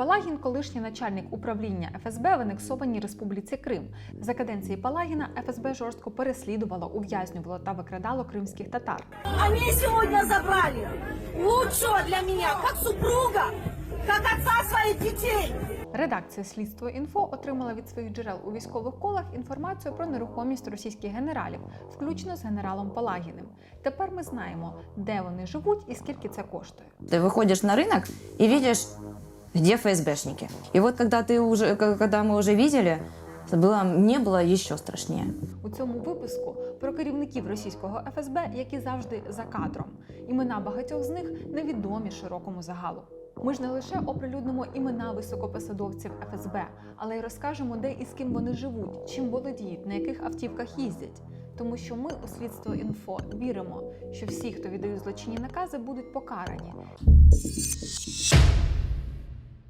Палагін, колишній начальник управління ФСБ в анексованій Республіці Крим. За каденції Палагіна ФСБ жорстко переслідувало, ув'язнювало та викрадало кримських татар. Они сегодня забрали лучшего для меня, как супруга, как отца своих детей. Редакція Слідство інфо отримала від своїх джерел у військових колах інформацію про нерухомість російських генералів, включно з генералом Палагіним. Тепер ми знаємо, де вони живуть і скільки це коштує. Ты выходишь на рынок и видишь, где ФСБшники. И вот когда, ты уже, к- когда мы уже видели, было, мне было еще страшнее. У цьому випуску про керівників російського ФСБ, які завжди за кадром. Імена багатьох з них невідомі широкому загалу. Ми ж не лише оприлюднимо імена високопосадовців ФСБ, але й розкажемо, де і з ким вони живуть, чим володіють, на яких автівках їздять. Тому що ми у слідство інфо віримо, що всі, хто віддають злочинні накази, будуть покарані.